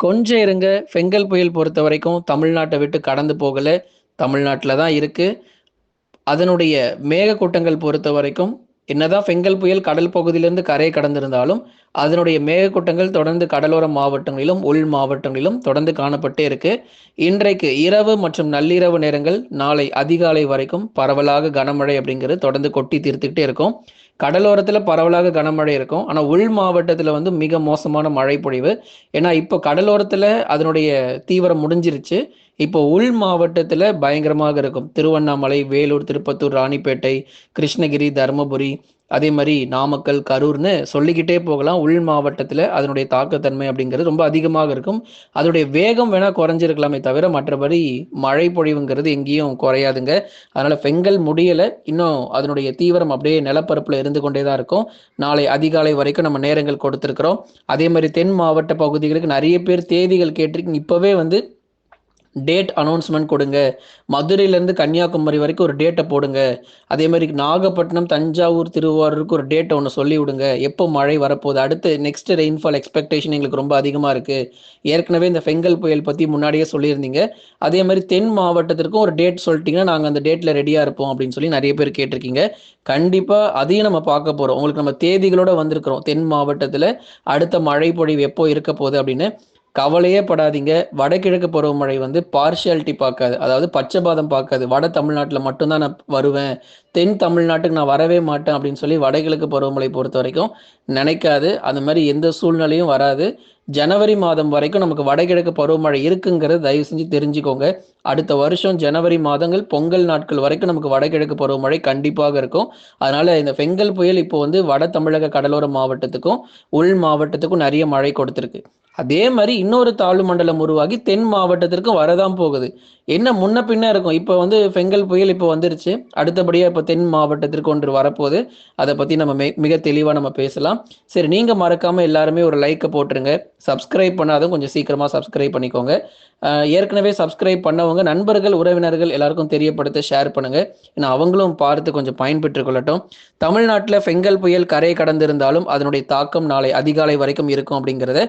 கொஞ்சம் இருங்க. ஃபெங்கல் புயல் பொறுத்த வரைக்கும் தமிழ்நாட்டை விட்டு கடந்து போகலை. தமிழ்நாட்டில் தான் இருக்குது அதனுடைய மேகக்கூட்டங்கள் பொறுத்த வரைக்கும் என்னதான் ஃபெங்கல் புயல் கடல் பகுதியிலிருந்து கரையை கடந்திருந்தாலும் அதனுடைய மேகக்கூட்டங்கள் தொடர்ந்து கடலோர மாவட்டங்களிலும் உள் மாவட்டங்களிலும் தொடர்ந்து காணப்பட்டே இருக்கு. இன்றைக்கு இரவு மற்றும் நள்ளிரவு நேரங்கள் நாளை அதிகாலை வரைக்கும் பரவலாக கனமழை அப்படிங்கிறது தொடர்ந்து கொட்டி தீர்த்துக்கிட்டே இருக்கும். கடலோரத்தில் பரவலாக கனமழை இருக்கும். ஆனால் உள் மாவட்டத்தில் வந்து மிக மோசமான மழை பொழிவு ஏன்னா இப்போ கடலோரத்தில் அதனுடைய தீவிரம் முடிஞ்சிருச்சு. இப்போ உள் மாவட்டத்தில் பயங்கரமாக இருக்கும். திருவண்ணாமலை வேலூர் திருப்பத்தூர் ராணிப்பேட்டை கிருஷ்ணகிரி தருமபுரி அதே மாதிரி நாமக்கல் கரூர்னு சொல்லிக்கிட்டே போகலாம். உள் மாவட்டத்தில் அதனுடைய தாக்கத்தன்மை அப்படிங்கிறது ரொம்ப அதிகமாக இருக்கும். அதனுடைய வேகம் வேணால் குறைஞ்சிருக்கலாமே தவிர மற்றபடி மழை பொழிவுங்கிறது எங்கேயும் குறையாதுங்க. அதனால் பெங்கல் முடியலை. இன்னும் அதனுடைய தீவிரம் அப்படியே நிலப்பரப்பில் இருந்து கொண்டே தான் இருக்கும். நாளை அதிகாலை வரைக்கும் நம்ம நேரங்கள் கொடுத்துருக்குறோம். அதே மாதிரி தென் மாவட்ட பகுதிகளுக்கு நிறைய பேர் தேதிகள் கேட்டிருக்கீங்க. இப்போவே வந்து டேட் அனௌன்ஸ்மெண்ட் கொடுங்க. மதுரையிலேருந்து கன்னியாகுமரி வரைக்கும் ஒரு டேட்டை போடுங்க. அதே மாதிரி நாகப்பட்டினம் தஞ்சாவூர் திருவாரூருக்கு ஒரு டேட்டை ஒன்று சொல்லி விடுங்க. எப்போ மழை வரப்போகுது? அடுத்து நெக்ஸ்ட் ரெயின்ஃபால் எக்ஸ்பெக்டேஷன் எங்களுக்கு ரொம்ப அதிகமாக இருக்குது ஏற்கனவே இந்த ஃபெங்கல் புயல் பற்றி முன்னாடியே சொல்லியிருந்தீங்க. அதே மாதிரி தென் மாவட்டத்திற்கும் ஒரு டேட் சொல்லிட்டீங்கன்னா நாங்கள் அந்த டேட்டில் ரெடியாக இருப்போம் அப்படின்னு சொல்லி நிறைய பேர் கேட்டிருக்கீங்க. கண்டிப்பாக அதையும் நம்ம பார்க்க போகிறோம் உங்களுக்கு நம்ம தேதிகளோட வந்திருக்கிறோம். தென் மாவட்டத்தில் அடுத்த மழை பொழிவு எப்போ இருக்க போகுது அப்படின்னு. கவலையே படாதீங்க. வடகிழக்கு பருவமழை வந்து பார்ஷியாலிட்டி பார்க்காது. அதாவது பச்சைபாதம் பார்க்காது. வட தமிழ்நாட்டில் மட்டும்தான் நான் வருவேன். தென் தமிழ்நாட்டுக்கு நான் வரவே மாட்டேன் அப்படின்னு சொல்லி வடகிழக்கு பருவமழை பொறுத்த வரைக்கும் நினைக்காது. அந்த மாதிரி எந்த சூழ்நிலையும் வராது. ஜனவரி மாதம் வரைக்கும் நமக்கு வடகிழக்கு பருவமழை இருக்குங்கிறது தயவு செஞ்சு தெரிஞ்சுக்கோங்க. அடுத்த வருஷம் ஜனவரி மாதங்கள் பொங்கல் நாட்கள் வரைக்கும் நமக்கு வடகிழக்கு பருவமழை கண்டிப்பாக இருக்கும். அதனால இந்த பெங்கல் புயல் இப்போ வந்து வட தமிழக கடலோர மாவட்டத்துக்கும் உள் மாவட்டத்துக்கும் நிறைய மழை கொடுத்துருக்கு. அதே மாதிரி இன்னொரு தாழ்வு மண்டலம் உருவாகி தென் மாவட்டத்திற்கும் வரதான் போகுது. என்ன முன்ன பின்ன இருக்கும். இப்போ வந்து பெங்கல் புயல் இப்போ வந்துருச்சு. அடுத்தபடியாக இப்போ தென் மாவட்டத்திற்கு ஒன்று வரப்போகுது. அதை பற்றி நம்ம மிக தெளிவாக நம்ம பேசலாம். சரி நீங்கள் மறக்காமல் எல்லாருமே ஒரு லைக்கை போட்டுருங்க. சப்ஸ்கிரைப் பண்ணாதும் கொஞ்சம் சீக்கிரமாக சப்ஸ்கிரைப் பண்ணிக்கோங்க. ஏற்கனவே சப்ஸ்கிரைப் பண்ணவங்க நண்பர்கள் உறவினர்கள் எல்லாருக்கும் தெரியப்படுத்த ஷேர் பண்ணுங்க. ஏன்னா அவங்களும் பார்த்து கொஞ்சம் பயன்பெற்று கொள்ளட்டும். தமிழ்நாட்டில் பெங்கல் புயல் கரை கடந்திருந்தாலும் அதனுடைய தாக்கம் நாளை அதிகாலை வரைக்கும் இருக்கும் அப்படிங்கிறத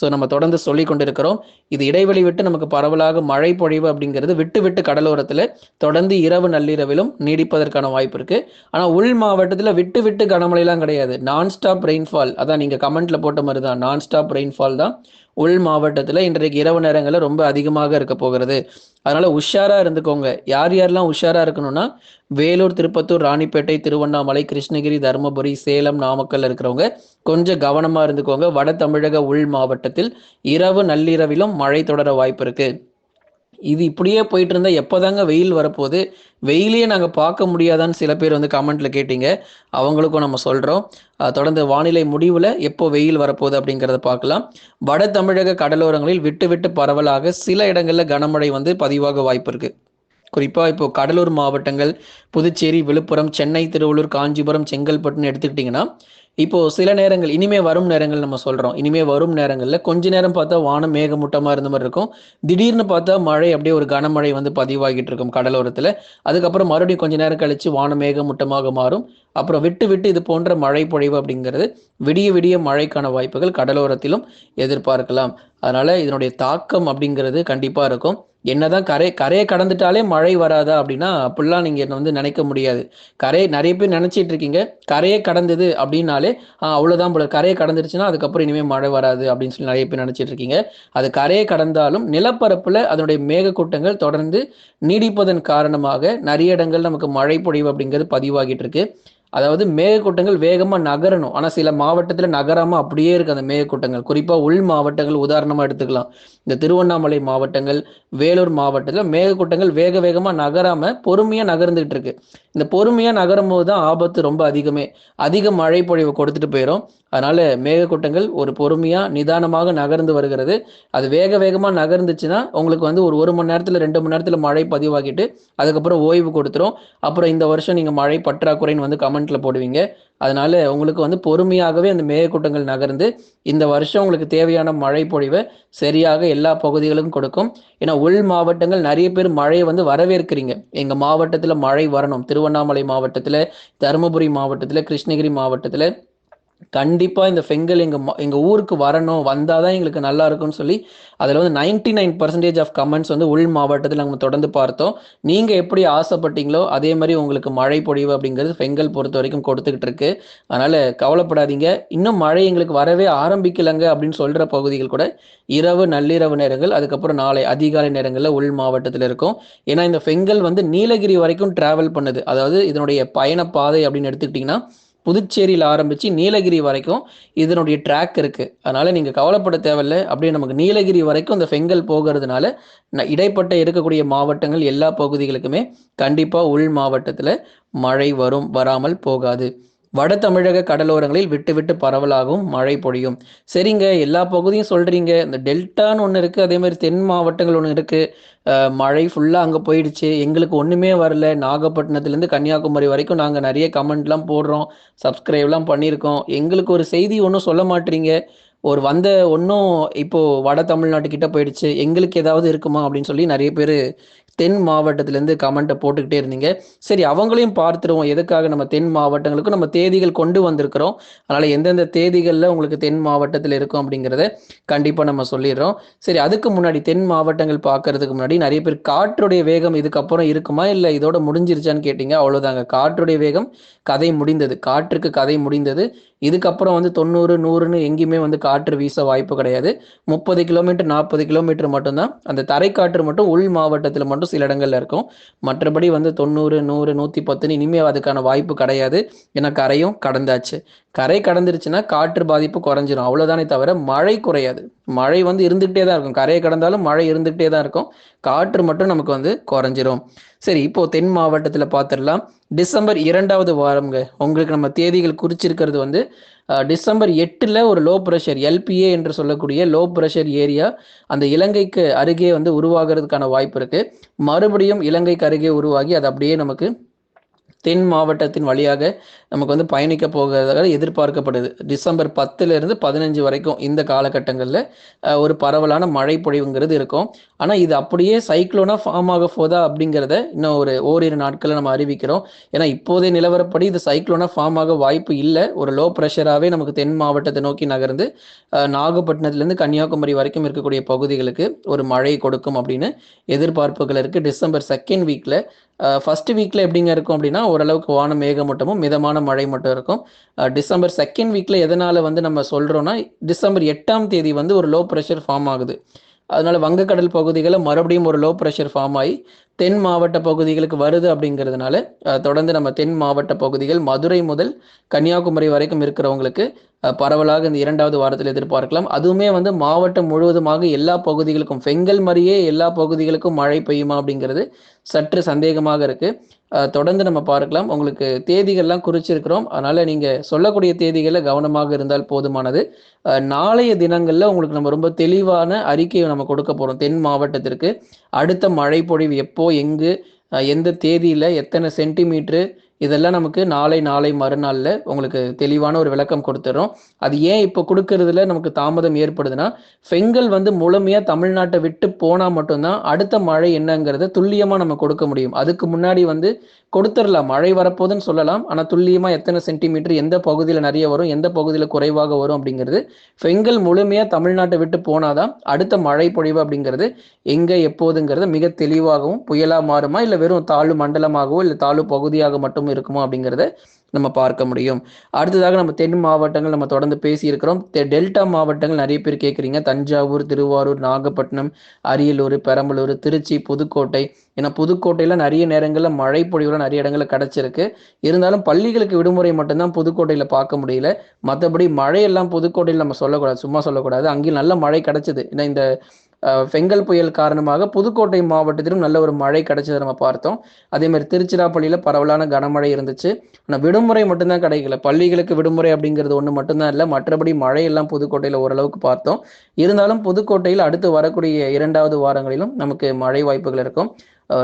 ஸோ நம்ம தொடர்ந்து சொல்லி கொண்டிருக்கிறோம். இது இடைவெளி விட்டு நமக்கு பரவலாக மழை பொழிவு அப்படிங்கிறது விட்டு விட்டு கடலோரத்தில் தொடர்ந்து இரவு நள்ளிரவிலும் நீடிப்பதற்கான வாய்ப்பு இருக்கு. ஆனால் உள் மாவட்டத்தில் விட்டு விட்டு கனமழைலாம் கிடையாது. நான் ஸ்டாப் ரெயின்ஃபால் அதான் நீங்கள் கமெண்ட்ல போட்ட மாதிரி தான் நான் ஸ்டாப் ரெயின்ஃபால் தான். உள் மாவட்டத்தில் இன்றைக்கு இரவு நேரங்களில் ரொம்ப அதிகமாக இருக்க போகிறது. அதனால உஷாரா இருந்துக்கோங்க. யார் யாரெல்லாம் உஷாரா இருக்கணும்னா வேலூர் திருப்பத்தூர் ராணிப்பேட்டை திருவண்ணாமலை கிருஷ்ணகிரி தருமபுரி சேலம் நாமக்கல் இருக்கிறவங்க கொஞ்சம் கவனமா இருந்துக்கோங்க. வட தமிழக உள் மாவட்டத்தில் இரவு நள்ளிரவிலும் மழை தொடர வாய்ப்பு இருக்கு. இது இப்படியே போயிட்டு இருந்தா எப்போதாங்க வெயில் வரப்போகுது? வெயிலையே நாங்கள் பார்க்க முடியாதான்னு சில பேர் வந்து கமெண்ட்ல கேட்டீங்க. அவங்களுக்கும் நம்ம சொல்றோம். தொடர்ந்து வானிலை முடிவில் எப்போ வெயில் வரப்போகுது அப்படிங்கிறத பார்க்கலாம். வட தமிழக கடலோரங்களில் விட்டு விட்டு பரவலாக சில இடங்களில் கனமழை வந்து பதிவாக வாய்ப்பு இருக்கு. குறிப்பாக இப்போ கடலூர் மாவட்டங்கள் புதுச்சேரி விழுப்புரம் சென்னை திருவள்ளூர் காஞ்சிபுரம் செங்கல்பட்டுன்னு எடுத்துக்கிட்டிங்கன்னா இப்போ சில நேரங்கள் இனிமே வரும் நேரங்கள் நம்ம சொல்றோம். இனிமே வரும் நேரங்களில் கொஞ்ச நேரம் பார்த்தா வானம் மேகமூட்டமா இருந்த மாதிரி இருக்கும். திடீர்னு பார்த்தா மழை அப்படியே ஒரு கனமழை வந்து பதிவாகிட்டு இருக்கும் கடலோரத்துல. அதுக்கப்புறம் மறுபடியும் கொஞ்ச நேரம் கழிச்சு வானம் மேகமூட்டமாக மாறும். அப்புறம் விட்டு விட்டு இது போன்ற மழை பொழிவு அப்படிங்கிறது விடிய விடிய மழைக்கான வாய்ப்புகள் கடலோரத்திலும் எதிர்பார்க்கலாம். அதனால இதனுடைய தாக்கம் அப்படிங்கிறது கண்டிப்பா இருக்கும். என்னதான் கரை கரையை கடந்துட்டாலே மழை வராதா அப்படின்னா அப்படிலாம் நீங்க என்ன வந்து நினைக்க முடியாது. கரையை நிறைய பேர் நினைச்சிட்டு இருக்கீங்க. கரையை கடந்தது அப்படின்னாலே அவ்வளவுதான் போல. கரையை கடந்துருச்சுன்னா அதுக்கப்புறம் இனிமேல் மழை வராது அப்படின்னு சொல்லி நிறைய பேர் நினைச்சிட்டு இருக்கீங்க. அது கரையை கடந்தாலும் நிலப்பரப்புல அதனுடைய மேகக்கூட்டங்கள் தொடர்ந்து நீடிப்பதன் காரணமாக நிறைய இடங்கள் நமக்கு மழை பொழிவு அப்படிங்கிறது பதிவாகிட்டு இருக்கு. அதாவது மேகக்கூட்டங்கள் வேகமாக நகரணும். ஆனால் சில மாவட்டத்தில் நகராமல் அப்படியே இருக்கு அந்த மேகக்கூட்டங்கள். குறிப்பாக உள் மாவட்டங்கள் உதாரணமாக எடுத்துக்கலாம். இந்த திருவண்ணாமலை மாவட்டங்கள் வேலூர் மாவட்டத்தில் மேகக்கூட்டங்கள் வேக வேகமாக நகராமல் பொறுமையாக நகர்ந்துகிட்டு இருக்கு. இந்த பொறுமையாக நகரும் போது தான் ஆபத்து ரொம்ப அதிகமே. அதிக மழை பொழிவு கொடுத்துட்டு போயிடும் அதனால மேகக்கூட்டங்கள் ஒரு பொறுமையாக நிதானமாக நகர்ந்து வருகிறது. அது வேக வேகமாக நகர்ந்துச்சுன்னா உங்களுக்கு வந்து ஒரு ஒரு மணி நேரத்தில் ரெண்டு மணி நேரத்தில் மழை பதிவாகிட்டு அதுக்கப்புறம் ஓய்வு கொடுத்துரும். அப்புறம் இந்த வருஷம் நீங்கள் மழை பற்றாக்குறைன்னு வந்து கமெண்ட் கமெண்ட்ல போடுவீங்க. அதனால உங்களுக்கு வந்து பொறுமையாகவே அந்த மேகக்கூட்டங்கள் நகர்ந்து இந்த வருஷம் உங்களுக்கு தேவையான மழை பொழிவை சரியாக எல்லா பகுதிகளுக்கும் கொடுக்கும். ஏன்னா உள் மாவட்டங்கள் நிறைய பேர் மழையை வந்து வரவேற்கிறீங்க. எங்க மாவட்டத்துல மழை வரணும். திருவண்ணாமலை மாவட்டத்துல தருமபுரி மாவட்டத்துல கிருஷ்ணகிரி மாவட்டத்துல. கண்டிப்பாக இந்த ஃபெங்கல் எங்கள் ம ஊருக்கு வரணும். வந்தால் தான் எங்களுக்கு நல்லா இருக்கும்னு சொல்லி, அதில் வந்து 99% ஆஃப் கமெண்ட்ஸ் வந்து உள் மாவட்டத்தில் நம்ம தொடர்ந்து பார்த்தோம். நீங்கள் எப்படி ஆசைப்பட்டீங்களோ, அதே மாதிரி உங்களுக்கு மழை பொழிவு அப்படிங்கிறது ஃபெங்கல் பொறுத்தவரைக்கும் கொடுத்துக்கிட்டு இருக்கு. அதனால் கவலைப்படாதீங்க. இன்னும் மழை எங்களுக்கு வரவே ஆரம்பிக்கலைங்க அப்படின்னு சொல்கிற பகுதிகள் கூட, இரவு, நள்ளிரவு நேரங்கள், அதுக்கப்புறம் நாளை அதிகாலை நேரங்களில் உள் மாவட்டத்தில் இருக்கும். ஏன்னா இந்த ஃபெங்கல் வந்து நீலகிரி வரைக்கும் டிராவல் பண்ணுது. அதாவது இதனுடைய பயணப்பாதை பாதை அப்படின்னு எடுத்துக்கிட்டிங்கன்னா புதுச்சேரியில் ஆரம்பித்து நீலகிரி வரைக்கும் இதனுடைய ட்ராக் இருக்குது அதனால் நீங்கள் கவலைப்பட தேவையில்லை அப்படியே நமக்கு நீலகிரி வரைக்கும் இந்த ஃபெங்கல் போகிறதுனால இடைப்பட்ட இருக்கக்கூடிய மாவட்டங்கள் எல்லா பகுதிகளுக்குமே கண்டிப்பாக உள் மாவட்டத்தில் மழை வரும், வராமல் போகாது. வட தமிழக கடலோரங்களில் விட்டு விட்டு பரவலாகவும் மழை பொழியும். சரிங்க, எல்லா பகுதியும் சொல்றீங்க. இந்த டெல்டான்னு ஒன்று இருக்கு. அதே மாதிரி தென் மாவட்டங்கள் ஒன்று இருக்கு. மழை ஃபுல்லா அங்க போயிடுச்சு. எங்களுக்கு ஒண்ணுமே வரல. நாகப்பட்டினத்துலேருந்து கன்னியாகுமரி வரைக்கும் நாங்கள் நிறைய கமெண்ட்லாம் போடுறோம். சப்ஸ்கிரைப்லாம் பண்ணியிருக்கோம். எங்களுக்கு ஒரு செய்தி ஒன்றும் சொல்ல மாட்றீங்க. ஒரு வந்த ஒன்றும் இப்போது வட தமிழ்நாட்டுக்கிட்ட போயிடுச்சு. எங்களுக்கு ஏதாவது இருக்குமா? அப்படின்னு சொல்லி நிறைய பேர் தென் மாவட்டத்திலேருந்து கமெண்ட்டை போட்டுக்கிட்டே இருந்தீங்க. சரி அவங்களையும் பார்த்துருவோம். எதுக்காக நம்ம தென் மாவட்டங்களுக்கும் நம்ம தேதிகள் கொண்டு வந்திருக்கிறோம். அதனால் எந்தெந்த தேதிகளில் உங்களுக்கு தென் மாவட்டத்தில் இருக்கும் அப்படிங்கிறத கண்டிப்பாக நம்ம சொல்லிடுறோம் சரி அதுக்கு முன்னாடி தென் மாவட்டங்கள் பார்க்கறதுக்கு முன்னாடி நிறைய பேர் காற்றுடைய வேகம் இதுக்கப்புறம் இருக்குமா? இல்லை இதோட முடிஞ்சிருச்சான்னு கேட்டீங்க. அவ்வளோதாங்க. காற்றுடைய வேகம் கதை முடிந்தது. காற்றுக்கு கதை முடிந்தது. இதுக்கப்புறம் வந்து 90, 100ன்னு எங்கேயுமே வந்து காற்று வீச வாய்ப்பு கிடையாது. 30 கிலோமீட்டர், 40 கிலோமீட்டர் மட்டும் தான். அந்த தரைக்காற்று மட்டும் உள் மாவட்டத்தில் மட்டும் சில இடங்கள்ல இருக்கும். மற்றபடி வந்து தொண்ணூறு நூறு நூற்றி பத்துன்னு இனிமேல் அதுக்கான வாய்ப்பு கிடையாது. ஏன்னா கரையும் கடந்தாச்சு. கரை கடந்துருச்சுன்னா காற்று பாதிப்பு குறைஞ்சிரும். அவ்வளோதானே தவிர மழை குறையாது. மழை வந்து இருந்துகிட்டே தான் இருக்கும். கரையை கடந்தாலும் மழை இருந்துகிட்டே தான் இருக்கும். காற்று மட்டும் நமக்கு வந்து குறைஞ்சிரும். சரி இப்போ தென் மாவட்டத்தில் பார்த்துடலாம். டிசம்பர் இரண்டாவது வாரம்ங்க. உங்களுக்கு நம்ம தேதிகள் குறிச்சிருக்கிறது வந்து டிசம்பர் எட்டில் ஒரு லோ ப்ரெஷர் எல்பிஏ என்று சொல்லக்கூடிய லோ ப்ரெஷர் ஏரியா அந்த இலங்கைக்கு அருகே வந்து உருவாகிறதுக்கான வாய்ப்பு இருக்கு. மறுபடியும் இலங்கைக்கு அருகே உருவாகி அது அப்படியே நமக்கு தென் மாவட்டத்தின் வழியாக நமக்கு வந்து பயணிக்க போகிறதாக எதிர்பார்க்கப்படுது. டிசம்பர் 10லிருந்து 15 வரைக்கும் இந்த காலகட்டங்களில் ஒரு பரவலான மழை பொழிவுங்கிறது இருக்கும். ஆனால் இது அப்படியே சைக்ளோனாக ஃபார்ம் ஆக போதா அப்படிங்கிறத இன்னும் ஒரு ஓரிரு நாட்களில் நம்ம அறிவிக்கிறோம். ஏன்னா இப்போதைய நிலவரப்படி இது சைக்ளோனா ஃபார்ம் ஆக வாய்ப்பு இல்லை ஒரு லோ ப்ரெஷராகவே நமக்கு தென் மாவட்டத்தை நோக்கி நகர்ந்து நாகப்பட்டினத்துலேருந்து கன்னியாகுமரி வரைக்கும் இருக்கக்கூடிய பகுதிகளுக்கு ஒரு மழை கொடுக்கும் அப்படின்னு எதிர்பார்ப்புகள் இருக்குது டிசம்பர் செகண்ட் வீக்கில் ஃபர்ஸ்ட் வீக்கில் எப்படிங்க இருக்கும் அப்படின்னா, ஓரளவுக்கு வானம் மேகமூட்டமும், மிதமான மழை மட்டும் இருக்கும். டிசம்பர் செகண்ட் வீக்ல எதனால வந்து நம்ம சொல்றோம்னா, டிசம்பர் எட்டாம் தேதி வந்து ஒரு லோ பிரஷர் ஃபார்ம் ஆகுது. அதனால வங்கக்கடல் பகுதிகள்ல மறுபடியும் ஒரு லோ பிரஷர் ஃபார்ம் ஆகி தென் மாவட்ட பகுதிகளுக்கு வருது அப்படிங்கிறதுனால, தொடர்ந்து நம்ம தென் மாவட்ட பகுதிகள் மதுரை முதல் கன்னியாகுமரி வரைக்கும் இருக்கிறவங்களுக்கு பரவலாக இந்த இரண்டாவது வாரத்தில் எதிர்பார்க்கலாம். அதுவுமே வந்து மாவட்டம் முழுவதுமாக எல்லா பகுதிகளுக்கும் ஃபெங்கல் மாதிரியே எல்லா பகுதிகளுக்கும் மழை பெய்யுமா அப்படிங்கிறது சற்று சந்தேகமாக இருக்கு. தொடர்ந்து நம்ம பார்க்கலாம். உங்களுக்கு தேதிகள்லாம் குறிச்சிருக்கிறோம். அதனால நீங்க சொல்லக்கூடிய தேதிகளில் கவனமாக இருந்தால் போதுமானது. நாளைய தினங்கள்ல உங்களுக்கு நம்ம ரொம்ப தெளிவான அறிக்கையை நம்ம கொடுக்க போறோம். தென் மாவட்டத்திற்கு அடுத்த மழை பொழிவு எப்போ, எங்கு, எந்த தேதியில் எத்தனை சென்டிமீட்ரு இதெல்லாம் நமக்கு நாளை, நாளை மறுநாளில் உங்களுக்கு தெளிவான ஒரு விளக்கம் கொடுத்துர்றோம். அது ஏன் இப்போ கொடுக்கறதுல நமக்கு தாமதம் ஏற்படுதுன்னா, ஃபெங்கல் வந்து முழுமையாக தமிழ்நாட்டை விட்டு போனால் மட்டும்தான் அடுத்த மழை என்னங்கிறத துல்லியமாக நம்ம கொடுக்க முடியும். அதுக்கு முன்னாடி வந்து கொடுத்துடலாம் மழை வரப்போதுன்னு சொல்லலாம். ஆனால் துல்லியமாக எத்தனை சென்டிமீட்டர், எந்த பகுதியில் நிறைய வரும், எந்த பகுதியில் குறைவாக வரும் அப்படிங்கிறது ஃபெங்கல் முழுமையாக தமிழ்நாட்டை விட்டு போனா தான் அடுத்த மழை பொழிவு அப்படிங்கிறது எங்கே எப்போதுங்கிறது மிக தெளிவாகவும், புயலாக மாறுமா, இல்லை வெறும் தாழ்வு மண்டலமாகவோ, இல்லை தாழ்வு பகுதியாக மட்டும் இருக்குமா அப்படிங்கிறத நம்ம பார்க்க முடியும். அடுத்ததாக நம்ம தென் மாவட்டங்கள் நம்ம தொடர்ந்து பேசியிருக்கிறோம். டெல்டா மாவட்டங்கள் நிறைய பேர் கேட்குறீங்க தஞ்சாவூர், திருவாரூர், நாகப்பட்டினம், அரியலூர், பெரம்பலூர், திருச்சி, புதுக்கோட்டை. ஏன்னா புதுக்கோட்டையில நிறைய நேரங்களில் மழை பொழிவுலாம் நிறைய இடங்களில் கிடச்சிருக்கு இருந்தாலும் பள்ளிகளுக்கு விடுமுறை மட்டும்தான் புதுக்கோட்டையில் பார்க்க முடியல. மற்றபடி மழையெல்லாம் புதுக்கோட்டையில் நம்ம சொல்லக்கூடாது. சும்மா சொல்லக்கூடாது. அங்கேயும் நல்ல மழை கிடச்சிது ஏன்னா இந்த அ புயல் காரணமாக புதுக்கோட்டை மாவட்டத்திலும் நல்ல ஒரு மழை கிடைச்சதை நம்ம பார்த்தோம். அதே மாதிரி திருச்சிராப்பள்ளியில பரவலான கனமழை இருந்துச்சு. ஆனால் விடுமுறை மட்டும்தான் கிடைக்கல. பள்ளிகளுக்கு விடுமுறை அப்படிங்கிறது ஒன்று மட்டும் தான் மற்றபடி மழையெல்லாம் புதுக்கோட்டையில் ஓரளவுக்கு பார்த்தோம். இருந்தாலும் புதுக்கோட்டையில் அடுத்து வரக்கூடிய இரண்டாவது வாரங்களிலும் நமக்கு மழை வாய்ப்புகள் இருக்கும்.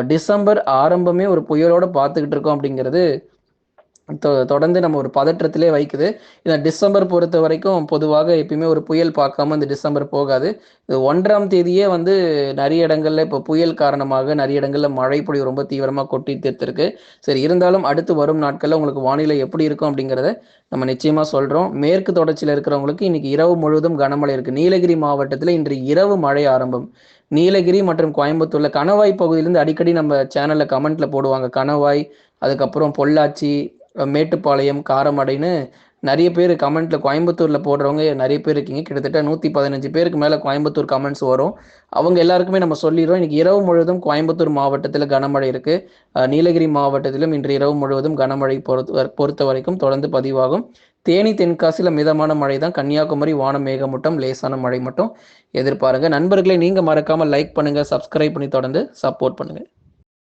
டிசம்பர் ஆரம்பமே ஒரு புயலோட பார்த்துக்கிட்டு இருக்கோம் அப்படிங்கிறது தொடர்ந்து நம்ம ஒரு பதற்றத்திலே வைக்குது. இதை டிசம்பர் பொறுத்த வரைக்கும் பொதுவாக எப்பயுமே ஒரு புயல் பார்க்காம இந்த டிசம்பர் போகாது. இது ஒன்றாம் தேதியே வந்து நிறைய இடங்கள்ல இப்போ புயல் காரணமாக நிறைய இடங்கள்ல மழை பொழிவு ரொம்ப தீவிரமாக கொட்டி தீர்த்திருக்கு. சரி இருந்தாலும் அடுத்து வரும் நாட்களில் உங்களுக்கு வானிலை எப்படி இருக்கும் அப்படிங்கிறத நம்ம நிச்சயமா சொல்றோம். மேற்கு தொடர்ச்சியில் இருக்கிறவங்களுக்கு இன்னைக்கு இரவு முழுவதும் கனமழை இருக்கு. நீலகிரி மாவட்டத்தில் இன்று இரவு மழை ஆரம்பம். நீலகிரி மற்றும் கோயம்புத்தூர்ல கணவாய் பகுதியிலிருந்து அடிக்கடி நம்ம சேனல்ல கமெண்ட்ல போடுவாங்க. கணவாய் அதுக்கப்புறம் பொள்ளாச்சி மேட்டுப்பாளையம் காரமடைன்னு நிறைய பேர் கமெண்ட்ல கோயம்புத்தூர்ல போடுறவங்க நிறைய பேர் இருக்கீங்க. கிட்டத்தட்ட நூத்தி பதினஞ்சு பேருக்கு மேல கோயம்புத்தூர் கமெண்ட்ஸ் வரும். அவங்க எல்லாருக்குமே நம்ம சொல்லிடுறோம். இன்னைக்கு இரவு முழுவதும் கோயம்புத்தூர் மாவட்டத்தில் கனமழை இருக்கு. நீலகிரி மாவட்டத்திலும் இன்று இரவு முழுவதும் கனமழை பொறுத்த பொறுத்த வரைக்கும் தொடர்ந்து பதிவாகும். தேனி தென்காசியில் மிதமான மழை தான். கன்னியாகுமரி வான மேகமூட்டம் லேசான மழை மட்டும் எதிர்பாருங்க. நண்பர்களை நீங்க மறக்காம லைக் பண்ணுங்க சப்ஸ்கிரைப் பண்ணி தொடர்ந்து சப்போர்ட் பண்ணுங்க.